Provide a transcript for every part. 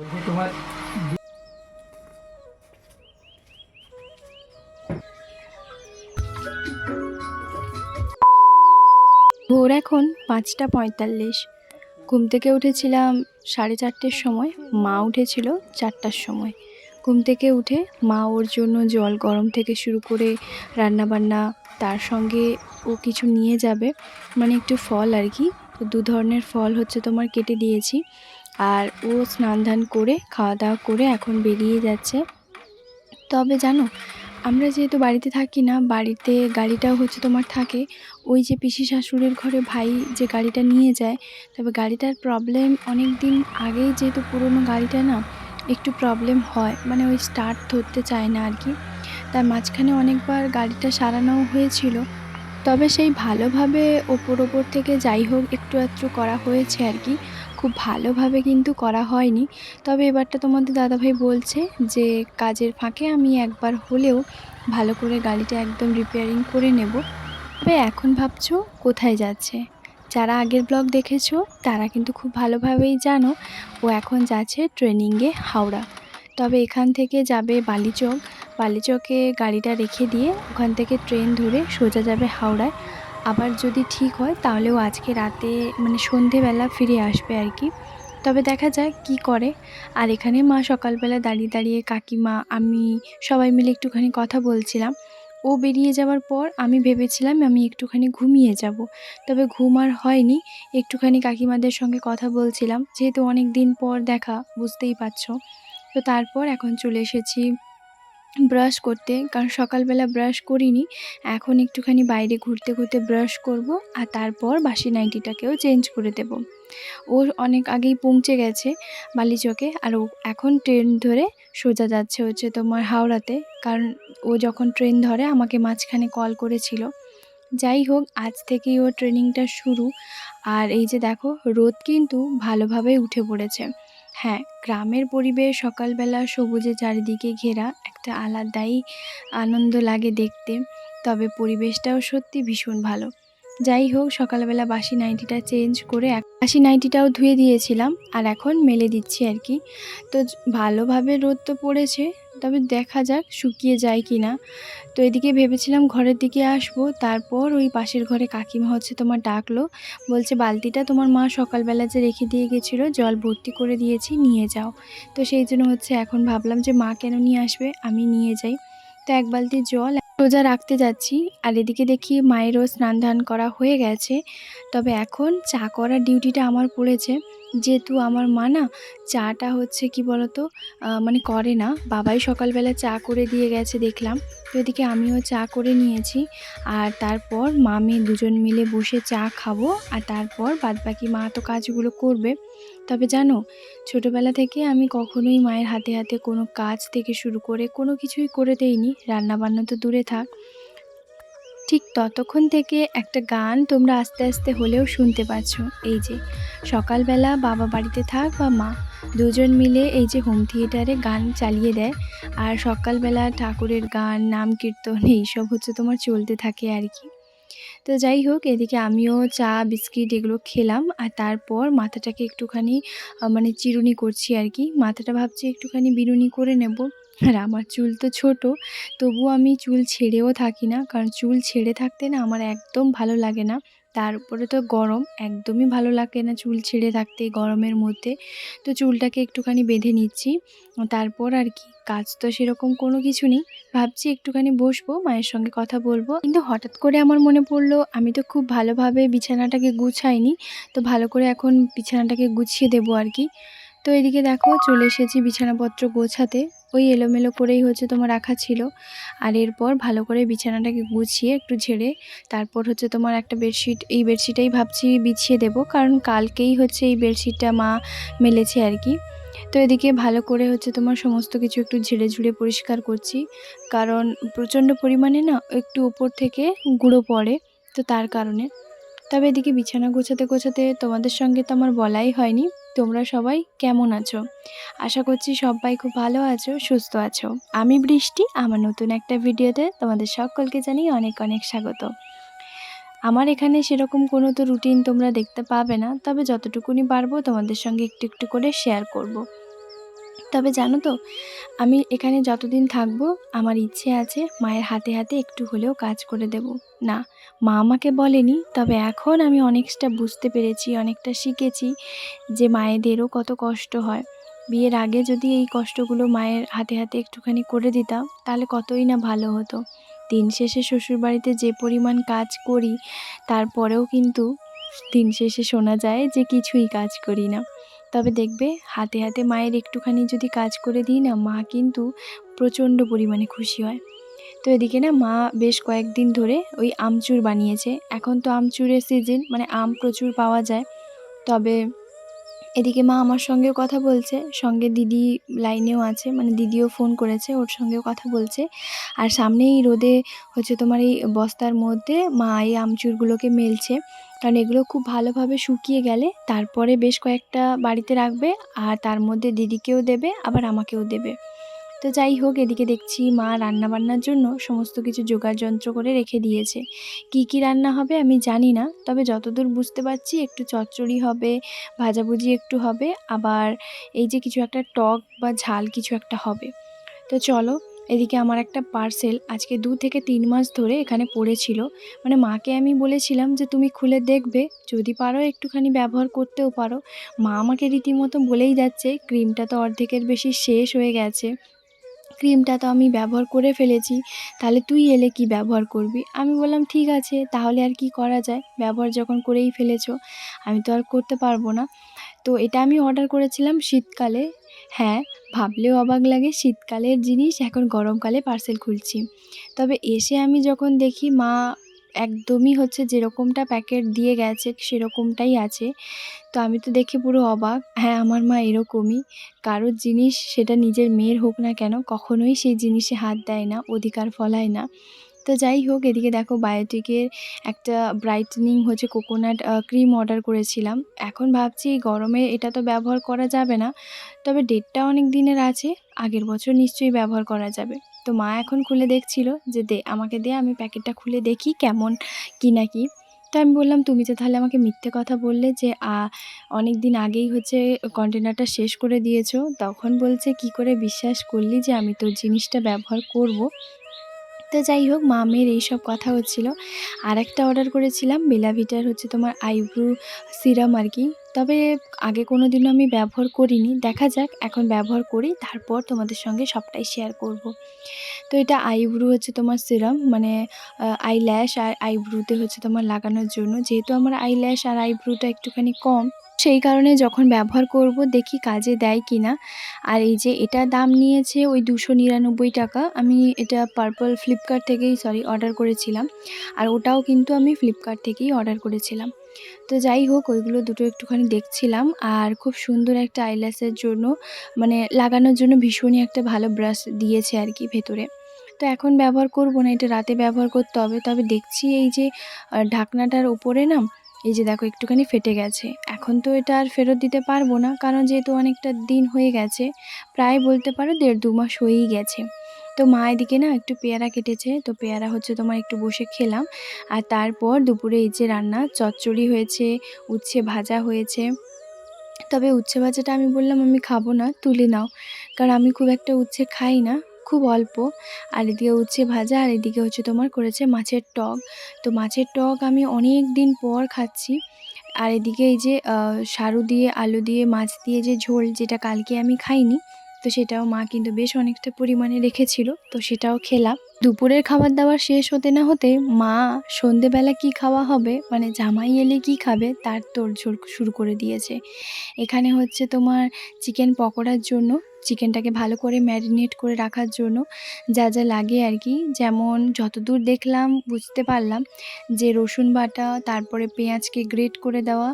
ভোর এখন পাঁচটা পঁয়তাল্লিশ। ঘুম থেকে উঠেছিলাম সাড়ে চারটের সময়, মা উঠেছিল চারটার সময়। ঘুম থেকে উঠে মা ওর জন্য জল গরম থেকে শুরু করে রান্নাবান্না, তার সঙ্গে ও কিছু নিয়ে যাবে মানে একটু ফল আর কি। দু ধরনের ফল হচ্ছে তোমার কেটে দিয়েছি। আর ও স্নান ধান করে, খাওয়া দাওয়া করে এখন বেরিয়ে যাচ্ছে। তবে জানো, আমরা যেহেতু বাড়িতে থাকি না, বাড়িতে গাড়িটাও হচ্ছে তোমার থাকে। ওই যে পিসি শাশুড়ির ঘরে ভাই যে গাড়িটা নিয়ে যায়, তবে গাড়িটার প্রবলেম অনেক দিন আগেই যেহেতু পুরনো গাড়িটা না, একটু প্রবলেম হয়। মানে ওই স্টার্ট ধরতে চায় না আর কি। তার মাঝখানে অনেকবার গাড়িটা সারানোও হয়েছিল। তবে সেই ভালোভাবে ওপর ওপর থেকে যাই হোক, একটু আধটু করা হয়েছে আর কি। খুব ভালোভাবে কিন্তু করা হয়নি। তবে এবারটা তোমাদের দাদাভাই বলছে যে, কাজের ফাঁকে আমি একবার হলেও ভালো করে গাড়িটা একদম রিপেয়ারিং করে নেব। তবে এখন ভাবছ কোথায় যাচ্ছে? যারা আগের ব্লগ দেখেছ, তারা কিন্তু খুব ভালোভাবেই জানো, ও এখন যাচ্ছে ট্রেনিংয়ে হাওড়া। তবে এখান থেকে যাবে বালিচক। বালিচকে গাড়িটা রেখে দিয়ে ওখান থেকে ট্রেন ধরে সোজা যাবে হাওড়ায়। আবার যদি ঠিক হয়, তাহলেও আজকে রাতে মানে সন্ধেবেলা ফিরে আসবে আর কি। তবে দেখা যায় কি করে। আর এখানে মা সকালবেলা দাঁড়িয়ে দাঁড়িয়ে কাকিমা, আমি সবাই মিলে একটুখানি কথা বলছিলাম। ও বেরিয়ে যাওয়ার পর আমি ভেবেছিলাম আমি একটুখানি ঘুমিয়ে যাব। তবে ঘুম আর হয়নি। একটুখানি কাকিমাদের সঙ্গে কথা বলছিলাম। যেহেতু অনেক দিন পর দেখা, বুঝতেই পারছ। তো তারপর এখন চলে এসেছি ব্রাশ করতে, কারণ সকালবেলা ব্রাশ করিনি। এখন একটুখানি বাইরে ঘুরতে ঘুরতে ব্রাশ করব, আর তারপর বাসি নাইটিটাকেও চেঞ্জ করে দেব। ও অনেক আগেই পৌঁছে গেছে বালিচকে, আর ও এখন ট্রেন ধরে সোজা যাচ্ছে হচ্ছে তোমার হাওড়াতে। কারণ ও যখন ট্রেন ধরে, আমাকে মাঝখানে কল করেছিল। যাই হোক, আজ থেকেই ও ট্রেনিংটা শুরু। আর এই যে দেখো, রোদ কিন্তু ভালোভাবে উঠে পড়েছে। হ্যাঁ গ্রামের পরিবেশ সকালবেলা সবুজে চারিদিকে ঘেরা একটা আলাদাই আনন্দ লাগে দেখতে। তবে পরিবেশটাও সত্যি ভীষণ ভালো। যাই হোক, সকালবেলা বাসি নাইটিটা চেঞ্জ করে বাসি নাইটিটাও ধুয়ে দিয়েছিলাম আর এখন মেলে দিচ্ছি আর কি। তো ভালোভাবে রোদ তো পড়েছে তবে দেখা যাক শুকিয়ে যায় কি না তো এদিকে ভেবেছিলাম ঘরের দিকে আসব, তারপর ওই পাশের ঘরে কাকিমা হচ্ছে তোমার ডাকলো, বলছে, বালতিটা তোমার মা সকালবেলা যে রেখে দিয়ে গেছিল, জল ভর্তি করে দিয়েছি, নিয়ে যাও। তো সেই জন্য হচ্ছে এখন ভাবলাম যে মা কেন নিয়ে আসবে, আমি নিয়ে যাই। তো এক বালতি জল সোজা রাখতে যাচ্ছি, আর এদিকে দেখি মায়েরও স্নান ধান করা হয়ে গেছে, তবে এখন চা করার ডিউটিটা আমার পড়েছে। যেহেতু আমার মা না চাটা হচ্ছে কি বলতো মানে করে না। বাবাই সকালবেলা চা করে দিয়ে গেছে দেখলাম। তো এদিকে আমিও চা করে নিয়েছি। আর তারপর মা মেয়ে দুজন মিলে বসে চা খাব। আর তারপর বাদবাকি মা তো কাজগুলো করবে। তবে জানো, ছোটোবেলা থেকে আমি কখনোই মায়ের হাতে হাতে কোনো কাজ থেকে শুরু করে কোনো কিছুই করে দেইনি। রান্নাবান্না তো দূরে থাক। ঠিক ততক্ষণ থেকে একটা গান তোমরা আস্তে আস্তে হলেও শুনতে পাচ্ছ। এই যে, সকালবেলা বাবা বাড়িতে থাক বা মা, দুজন মিলে এই যে হোম থিয়েটারে গান চালিয়ে দেয়। আর সকালবেলা ঠাকুরের গান, নাম কীর্তন, এইসব হচ্ছে তোমার চলতে থাকে আর কি। তো যাই হোক, এদিকে আমিও চা, বিস্কিট এগুলো খেলাম। আর তারপর মাথাটাকে একটুখানি মানে চিরুনি করছি আর কি। মাথাটা ভাবছি একটুখানি বিরুনি করে নেব। আর আমার চুল তো ছোট তবুও আমি চুল ছেড়েও থাকি না। কারণ চুল ছেড়ে থাকতে না আমার একদম ভালো লাগে না। তার উপরে তো গরম একদমই ভালো লাগে না চুল ছেড়ে থাকতে গরমের মধ্যে। তো চুলটাকে একটুখানি বেঁধে নিচ্ছি। তারপর আর কি কাজ তো সেরকম কোনো কিছু নেই। ভাবছি একটুখানি বসবো মায়ের সঙ্গে কথা বলব। কিন্তু হঠাৎ করে আমার মনে পড়ল আমি তো খুব ভালোভাবে বিছানাটাকে গুছাইনি। তো ভালো করে এখন বিছানাটাকে গুছিয়ে দেবো আর কি। তো এদিকে দেখো, চলে এসেছি বিছানাপত্র গোছাতে। ওই এলোমেলো করেই হচ্ছে তোমার রাখা ছিল। আর এরপর ভালো করে বিছানাটাকে গুছিয়ে একটু ঝেড়ে, তারপর হচ্ছে তোমার একটা বেডশিট, এই বেডশিটেই ভাবছি বিছিয়ে দেবো। কারণ কালকেই হচ্ছে এই বেডশিটটা মা মেলেছে আর কি। তো এদিকে ভালো করে হচ্ছে তোমার সমস্ত কিছু একটু ঝেড়ে ঝুড়ে পরিষ্কার করছি। কারণ প্রচণ্ড পরিমাণে না একটু উপর থেকে গুঁড়ো পড়ে, তো তার কারণে। তবে এদিকে বিছানা গোছাতে গোছাতে তোমাদের সঙ্গে তো আমার বলাই হয়নি। তোমরা সবাই কেমন আছো? আশা করছি সবাই খুব ভালো আছো, সুস্থ আছো। আমি বৃষ্টি, আমার নতুন একটা ভিডিওতে তোমাদের সকলকে জানি অনেক অনেক স্বাগত। আমার এখানে সেরকম কোনো তো রুটিন তোমরা দেখতে পাবে না, তবে যতটুকুনি পারব তোমাদের সঙ্গে একটু একটু করে শেয়ার করব। তবে জানো তো, আমি এখানে যতদিন থাকব, আমার ইচ্ছে আছে মায়ের হাতে হাতে একটু হলেও কাজ করে দেব। না, মা আমাকে বলেনি, তবে এখন আমি অনেকটা বুঝতে পেরেছি, অনেকটা শিখেছি যে মায়েদেরও কত কষ্ট হয়। বিয়ের আগে যদি এই কষ্টগুলো মায়ের হাতে হাতে একটুখানি করে দিতাম, তাহলে কতই না ভালো হতো। দিন শেষে শ্বশুরবাড়িতে যে পরিমাণ কাজ করি, তারপরেও কিন্তু দিন শেষে শোনা যায় যে কিছুই কাজ করি না। তবে দেখবে, হাতে হাতে মায়ের একটুখানি যদি কাজ করে দিই না, মা কিন্তু প্রচণ্ড পরিমাণে খুশি হয়। তো এদিকে না, মা বেশ কয়েকদিন ধরে ওই আমচুর বানিয়েছে। এখন তো আমচুরের সিজন মানে আম প্রচুর পাওয়া যায়। তবে এদিকে মা আমার সঙ্গেও কথা বলছে, সঙ্গে দিদি লাইনেও আছে মানে দিদিও ফোন করেছে, ওর সঙ্গেও কথা বলছে। আর সামনেই রোদে হচ্ছে তোমার এই বস্তার মধ্যে মা এই আমচুরগুলোকে মেলছে। কারণ এগুলো খুব ভালোভাবে শুকিয়ে গেলে তারপরে বেশ কয়েকটা বাড়িতে রাখবে, আর তার মধ্যে দিদিকেও দেবে, আবার আমাকেও দেবে। তো যাই হোক, এদিকে দেখছি মা রান্না বান্নার জন্য সমস্ত কিছু জোগাড় যন্ত্র করে রেখে দিয়েছে। কি কি রান্না হবে আমি জানি না, তবে যতদূর বুঝতে পারছি একটু চচ্চড়ি হবে, ভাজাভুজি একটু হবে, আবার এই যে কিছু একটা টক বা ঝাল কিছু একটা হবে। তো চলো, এদিকে আমার একটা পার্সেল আজকে দু থেকে তিন মাস ধরে এখানে পড়েছিল। মানে মাকে আমি বলেছিলাম যে, তুমি খুলে দেখবে, যদি পারো একটুখানি ব্যবহার করতেও পারো। মা আমাকে রীতিমতো বলেই যাচ্ছে, ক্রিমটা তো অর্ধেকের বেশি শেষ হয়ে গেছে। ক্রিমটা তো আমি ব্যবহার করে ফেলেছি, তাহলে তুই এলে কি ব্যবহার করবি? আমি বললাম, ঠিক আছে, তাহলে আর কি করা যায়? ব্যবহার যখন করেই ফেলেছো, আমি তো আর করতে পারব না। তো এটা আমি অর্ডার করেছিলাম শীতকালে। হ্যাঁ ভাবলেও অবাক লাগে, শীতকালের জিনিস এখন গরমকালে পার্সেল খুলছি। তবে এসে আমি যখন দেখি মা একদমই হচ্ছে যেরকমটা প্যাকেট দিয়ে গেছে সেরকমটাই আছে। তো আমি তো দেখে পুরো অবাক। হ্যাঁ আমার মা এরকমই। কারোর জিনিস সেটা নিজের মেয়ের হোক না কেন, কখনোই সেই জিনিসে হাত দেয় না, অধিকার ফলায় না। তো যাই হোক, এদিকে দেখো বায়োটিকের একটা ব্রাইটনিং হচ্ছে কোকোনাট ক্রিম অর্ডার করেছিলাম। এখন ভাবছি গরমে এটা তো ব্যবহার করা যাবে না। তবে ডেটটা অনেক দিনের আছে, আগের বছর নিশ্চয়ই ব্যবহার করা যাবে। তো মা এখন খুলে দেখছিল যে দে, আমাকে দে, আমি প্যাকেটটা খুলে দেখি কেমন, কি না কি তো আমি বললাম, তুমি তো তাহলে আমাকে মিথ্যে কথা বললে যে অনেক দিন আগেই হচ্ছে কন্টেনারটা শেষ করে দিয়েছ তখন বলছে, কি করে বিশ্বাস করলি যে আমি তোর জিনিসটা ব্যবহার করব। তো যাই হোক, মা মামের এইসব কথা হচ্ছিল। আর একটা অর্ডার করেছিলাম বেলাভিটার হচ্ছে তোমার আইব্রু সিরাম আর কি। তবে আগে কোনো দিনও আমি ব্যবহার করিনি। দেখা যাক, এখন ব্যবহার করি, তারপর তোমাদের সঙ্গে সবটাই শেয়ার করব। তো এটা আইব্রু হচ্ছে তোমার সিরাম মানে আই ল্যাশ আর আইব্রুতে হচ্ছে তোমার লাগানোর জন্য। যেহেতু আমার আই ল্যাশ আর আইব্রুটা একটুখানি কম সেই কারণে যখন ব্যবহার করব, দেখি কাজে দেয় কি না আর এই যে এটা দাম নিয়েছে ওই দুশো নিরানব্বই টাকা, আমি এটা পার্পল ফ্লিপকার্ট থেকেই সরি অর্ডার করেছিলাম। আর ওটাও কিন্তু আমি ফ্লিপকার্ট থেকেই অর্ডার করেছিলাম। তো যাই হোক, ওইগুলো দুটো একটুখানি দেখছিলাম। আর খুব সুন্দর একটা আইল্যাসের জন্য মানে লাগানোর জন্য ভীষণই একটা ভালো ব্রাশ দিয়েছে আর কি ভেতরে। তো এখন ব্যবহার করব না, এটা রাতে ব্যবহার করতে হবে। তবে দেখছি এই যে ঢাকনাটার ওপরে না এই যে দেখো একটুখানি ফেটে গেছে। এখন তো এটা আর ফেরত দিতে পারব না, কারণ যেহেতু অনেকটা দিন হয়ে গেছে, প্রায় বলতে পারো দেড় দু মাস হয়েই গেছে। তো মা এদিকে না একটু পেয়ারা কেটেছে, তো পেয়ারা হচ্ছে তোমার একটু বসে খেলাম। আর তারপর দুপুরে এই যে রান্না, চচ্চড়ি হয়েছে, উচ্ছে ভাজা হয়েছে। তবে উচ্ছে ভাজাটা আমি বললাম আমি খাব না, তুলে নাও। কারণ আমি খুব একটা উচ্ছে খাই না। খুব অল্প। আর এদিকে উচ্ছে ভাজা, আর এদিকে হচ্ছে তোমার করেছে মাছের টক। তো মাছের টক আমি অনেক দিন পর খাচ্ছি। আর এদিকে এই যে সারু দিয়ে, আলু দিয়ে, মাছ দিয়ে যে ঝোল যেটা কালকে আমি খাইনি, তো সেটাও মা কিন্তু বেশ অনেকটা পরিমাণে রেখেছিল, তো সেটাও খেলাম। দুপুরের খাবার দাবার শেষ হতে না হতে মা সন্ধেবেলা কি খাওয়া হবে মানে জামাই এলে কি খাবে, তার তোড়জোড় শুরু করে দিয়েছে। এখানে হচ্ছে তোমার চিকেন পকোড়ার জন্য চিকেনটাকে ভালো করে ম্যারিনেট করে রাখার জন্য যা যা লাগে আর কি। যেমন যতদূর দেখলাম, বুঝতে পারলাম যে রসুন বাটা, তারপরে পেঁয়াজকে গ্রেট করে দেওয়া,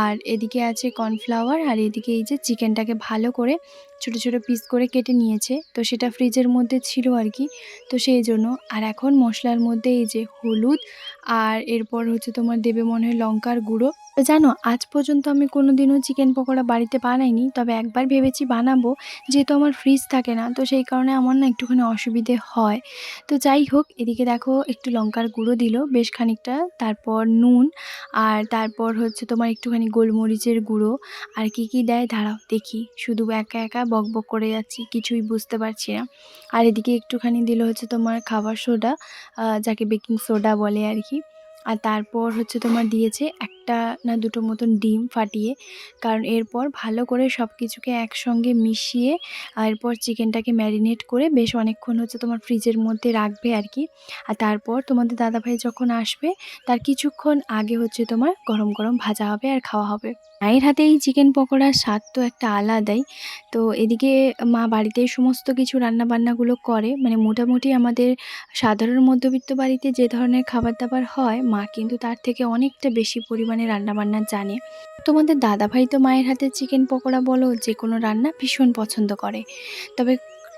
আর এদিকে আছে কর্নফ্লাওয়ার আর এদিকে এই যে চিকেনটাকে ভালো করে ছোট ছোট পিস করে কেটে নিয়েছে। তো সেটা ফ্রিজের মধ্যে ছিল আর কি। তো সেই জন্য। আর এখন মশলার মধ্যে এই যে হলুদ আর এরপর হচ্ছে তোমার দেবে মনে হয় লঙ্কার গুঁড়ো। তো জানো, আজ পর্যন্ত আমি কোনো দিনও চিকেন পকোড়া বাড়িতে বানাইনি। তবে একবার ভেবেছি বানাবো। যেহেতু আমার ফ্রিজ থাকে না, তো সেই কারণে আমার না একটুখানি অসুবিধে হয়। তো যাই হোক, এদিকে দেখো একটু লঙ্কার গুঁড়ো দিল, বেশ খানিকটা। তারপর নুন আর তারপর হচ্ছে তোমার একটুখানি গোলমরিচের গুঁড়ো। আর কি কি দেয়? দাঁড়াও, দেখি। শুধু একা একা বক বক করে যাচ্ছি, কিছুই বুঝতে পারছি না। আর এদিকে একটুখানি দিল হচ্ছে তোমার খাবার সোডা যাকে বেকিং সোডা বলে আর কি। আর তারপর হচ্ছে তোমার দিয়েছে একটা না দুটো মতন ডিম ফাটিয়ে, কারণ এরপর ভালো করে সব কিছুকে একসঙ্গে মিশিয়ে এরপর চিকেনটাকে ম্যারিনেট করে বেশ অনেকক্ষণ হচ্ছে তোমার ফ্রিজের মধ্যে রাখবে আর কি আর তারপর তোমাদের দাদাভাই যখন আসবে, তার কিছুক্ষণ আগে হচ্ছে তোমার গরম গরম ভাজা হবে আর খাওয়া হবে। মায়ের হাতে এই চিকেন পকোড়ার স্বাদ তো একটা আলাদাই। তো এদিকে মা বাড়িতেই সমস্ত কিছু রান্নাবান্নাগুলো করে মানে মোটামুটি আমাদের সাধারণ মধ্যবিত্ত বাড়িতে যে ধরনের খাবার দাবার হয়, মা কিন্তু তার থেকে অনেকটা বেশি পরিমাণে রান্নাবান্না জানে। তোমাদের দাদাভাই তো মায়ের হাতে চিকেন পকোড়া বলো যে কোনো রান্না ভীষণ পছন্দ করে। তবে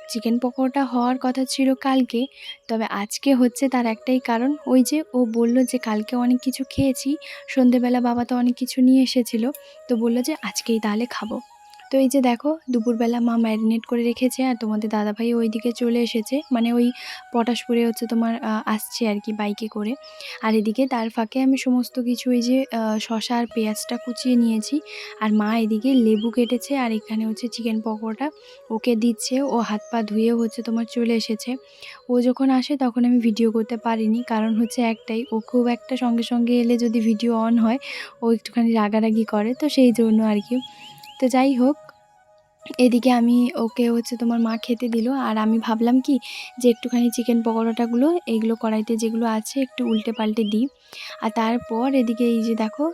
চিকেন পকোড়াটা হওয়ার কথা ছিল কালকে, তবে আজকে হচ্ছে তার একটাই কারণ, ওই যে ও বলল যে কালকে অনেক কিছু খেয়েছি, সন্ধেবেলা বাবা তো অনেক কিছু নিয়ে এসেছিল, তো বলল যে আজকেই তাহলে খাব। তো এই যে দেখো, দুপুরবেলা মা ম্যারিনেট করে রেখেছে আর তোমাদের দাদাভাই ওই দিকে চলে এসেছে। মানে ওই পটাশপুরে হচ্ছে তোমার আসছে আর কি বাইকে করে। আর এদিকে তার ফাঁকে আমি সমস্ত কিছু এই যে শশা আর পেঁয়াজটা কুচিয়ে নিয়েছি। আর মা এদিকে লেবু কেটেছে আর এখানে হচ্ছে চিকেন পকোড়া ওকে দিচ্ছে। ও হাত পা ধুয়েও হচ্ছে তোমার চলে এসেছে। ও যখন আসে তখন আমি ভিডিও করতে পারিনি। কারণ হচ্ছে একটাই, ও খুব একটা সঙ্গে সঙ্গে এলে যদি ভিডিও অন হয়, ও একটুখানি রাগারাগি করে। তো সেই জন্য আর কি তো যাই হোক, এদিকে আমি ওকে হচ্ছে তোমার মা খেতে দিল। আর আমি ভাবলাম কি যে একটুখানি চিকেন পকোড়াটাগুলো এইগুলো কড়াইতে যেগুলো আছে একটু উল্টে পাল্টে দিই। আর তারপর এদিকে এই যে দেখো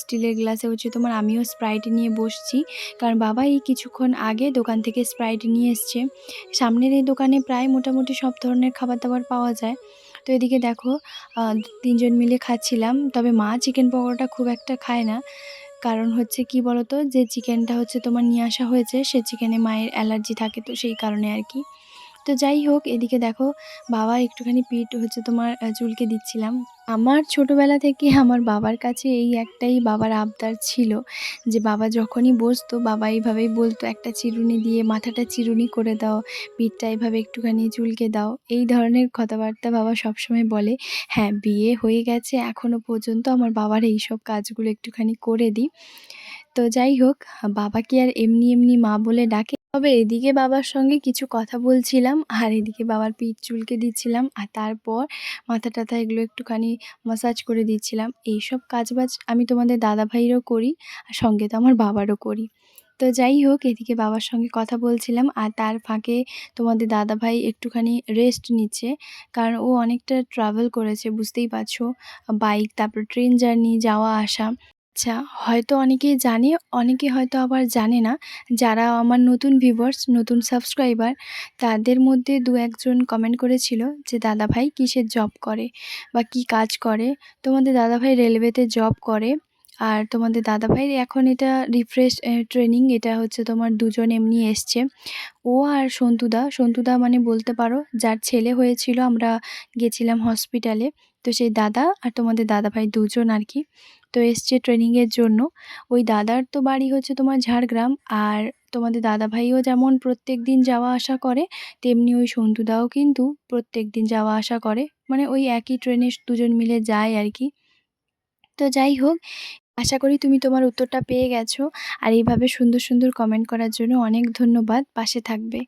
স্টিলের গ্লাসে হচ্ছে তোমার আমিও স্প্রাইট নিয়ে বসছি। কারণ বাবা এই কিছুক্ষণ আগে দোকান থেকে স্প্রাইট নিয়ে এসছে। সামনের এই দোকানে প্রায় মোটামুটি সব ধরনের খাবার দাবার পাওয়া যায়। তো এদিকে দেখো তিনজন মিলে খাচ্ছিলাম। তবে মা চিকেন পকোড়াটা খুব একটা খায় না। কারণ হচ্ছে কি বলতো? যে চিকেনটা হচ্ছে তোমার নিয়ে আসা হয়েছে, সে চিকেনে মায়ের অ্যালার্জি থাকে তো সেই কারণে আর কি। তো যাই হোক, এদিকে দেখো বাবা একটুখানি পিঠ হচ্ছে তোমার চুলকে দিচ্ছিলাম। আমার ছোটোবেলা থেকে আমার বাবার কাছে এই একটাই বাবার আবদার ছিল যে বাবা যখনই বসতো, বাবা এইভাবেই বলতো, একটা চিরুনি দিয়ে মাথাটা চিরুনি করে দাও, পিঠটা এইভাবে একটুখানি চুলকে দাও। এই ধরনের কথাবার্তা বাবা সবসময় বলে। হ্যাঁ বিয়ে হয়ে গেছে এখনও পর্যন্ত আমার বাবার এই সব কাজগুলো একটুখানি করে দিই। তো যাই হোক বাবা কি আর এমনি এমনি মা বলে ডাকে। তবে এদিকে বাবার সঙ্গে কিছু কথা বলছিলাম, আর এদিকে বাবার পিঠ চুলকে দিচ্ছিলাম, আর তারপর মাথা টাথা এগুলো একটুখানি মাসাজ করে দিচ্ছিলাম। এইসব কাজবাজ আমি তোমাদের দাদা ভাইয়েরও করি, আর সঙ্গে তো আমার বাবারও করি। তো যাই হোক, এদিকে বাবার সঙ্গে কথা বলছিলাম, আর তার ফাঁকে তোমাদের দাদা ভাই একটুখানি রেস্ট নিচ্ছে, কারণ ও অনেকটা ট্রাভেল করেছে, বুঝতেই পারছ। বাইক তারপর ট্রেন জার্নি যাওয়া, আসা। আচ্ছা হয়তো অনেকেই জানে, অনেকে হয়তো আবার জানে না। যারা আমার নতুন ভিউয়ার্স নতুন সাবস্ক্রাইবার তাদের মধ্যে দু একজন কমেন্ট করেছিল যে দাদাভাই কিসের জব করে বা কি কাজ করে? তোমাদের দাদাভাই রেলওয়েতে জব করে। আর তোমাদের দাদা দাদাভাইয়ের এখন এটা রিফ্রেশ ট্রেনিং এটা হচ্ছে তোমার দুজন এমনি এসছে। ও আর সন্তুদা সন্তুদা মানে বলতে পারো, যার ছেলে হয়েছিল, আমরা গেছিলাম হসপিটালে তো সেই দাদা আর তোমাদের দাদাভাই দুজন আর কি, তো এসছে ট্রেনিংয়ের জন্য। ওই দাদার তো বাড়ি হচ্ছে তোমার ঝাড়গ্রাম আর তোমাদের দাদাভাইও যেমন প্রত্যেক দিন যাওয়া আসা করে, তেমনি ওই সন্তুদাও কিন্তু প্রত্যেক দিন যাওয়া আসা করে। মানে ওই একই ট্রেনে দুজন মিলে যায় আর কি। তো যাই হোক, আশা করি তুমি তোমার উত্তরটা পেয়ে গেছো। আর এইভাবে সুন্দর সুন্দর কমেন্ট করার জন্য অনেক ধন্যবাদ। পাশে থাকবে।